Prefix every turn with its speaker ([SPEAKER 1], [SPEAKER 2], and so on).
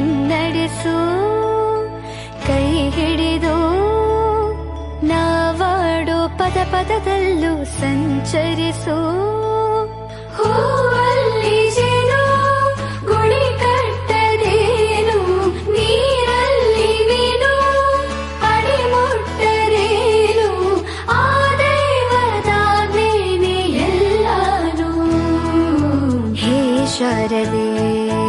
[SPEAKER 1] ಮುನ್ನಡೆಸು ಕೈ ಹಿಡಿದು ನಾವಾಡೋ ಪದ ಪದದಲ್ಲೂ ಸಂಚರಿಸು
[SPEAKER 2] ಹೂವಲ್ಲಿ ಜೇನು ಗುಡಿ ಕಟ್ಟದೇನು ನೀರಲ್ಲಿ ಮೀನು ಅಡಿಮುಟ್ಟರೇನು ಆ ದೇವದ ಮೇನೆ ಎಲ್ಲಾರು
[SPEAKER 3] ಹೇ ಶಾರದೆ